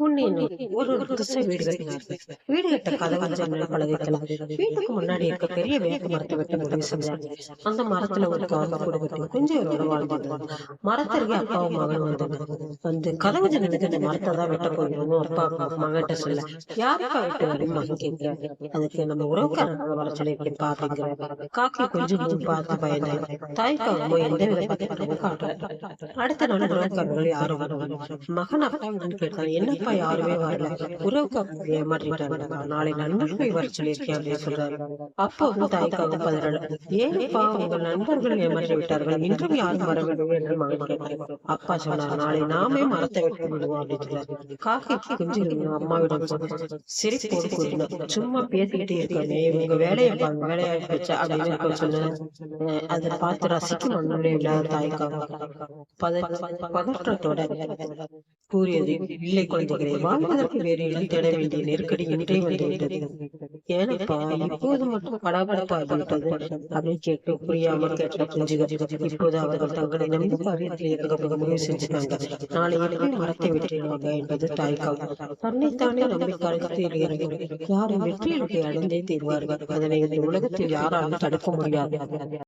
நோக்கி ஒரு திசை வீடு கட்டினார்கள் வீடு கட்ட கதவு ஜன்னல் பலகைக்கலாம் வீட்டுக்கு முன்னாடி இருக்க பெரிய மரத்தை வெட்ட முடிவு செஞ்சாங்க அந்த மரத்துல ஒரு காங்க கூட வெட்டி வாழ்ந்தாங்க மரத்தருகே அப்பாவும் மகன் வந்தாங்க வந்து கதவு ஜன்னலுக்கு இந்த மரத்தை தான் வெட்ட போகிறோம் அப்பா மகன்கிட்ட சொல்ல. யாருக்கா வெட்டு வரும்? மகன் கேட்கிறாரு அதுக்கு நம்ம உறவுக்காரங்க வர சொல்லி இப்படி காக்கி கொஞ்சம் கொஞ்சம் பார்த்து பயந்தாங்க தாய்க்கு அவங்க எந்த வித காட்டல அடுத்த நாள் உறவுக்காரர்கள் யாரும் மகன் அப்பா கேட்டான் என்னப்பா யாருமே வரல. உறவுக்காரங்க ஏமாற்றிட்டாங்க நாளை நண்பர்கள் வர சொல்லியிருக்கேன் அப்படின்னு சொல்றாரு. அப்போ வந்து தாய்க்காக பதினாலு. ஏன்ப்பா உங்கள் நண்பர்கள் ஏமாற்றி விட்டார்கள்? இன்றும் யாரும் வரவில்லை என்று மகன் கேட்டார் அப்பா சொன்னார் நாளை நாமே மரத்தை வெட்டி விடுவோம் அப்படின்னு சொல்றாரு. காக்கைக்கு கொஞ்சம் அம்மாவிடம் சிரிப்போடு கூறினார். சும்மா பேசிக்கிட்டே இருக்காங்க இவங்க வேலையை பாருங்க வேலையா வச்சா அப்படின்னு சொன்னேன் அதை பார்த்து ரசிக்கும் மண்ணுடைய தாய்க்காக பத பதற்றத்தோட கூறியது. இல்லை குழந்தைகளே வாழ்வதற்கு வேறு இடம் தேட வேண்டிய நெருக்கடி இன்றே வந்துவிட்டது ஏனப்பா இப்போது மட்டும் படபடப்பாகிவிட்டது அப்படின்னு கேட்டு புரியாமல் கேட்ட குஞ்சுகள் இப்போது அவர்கள் தங்களை நம்பி காரியத்தில் இறங்க முடிவு செஞ்சுட்டாங்க நாளை எப்படி மரத்தை வெட்டிடுவாங்க என்பது தாய்க்காக தன்னைத்தானே நம்பி காரியத்தில் இறங்கி யாரும் வெற்றியை அடைந்தே தீர்வார்கள். அதனை இந்த உலகத்தில் யாராலும் தடுக்க முடியாது.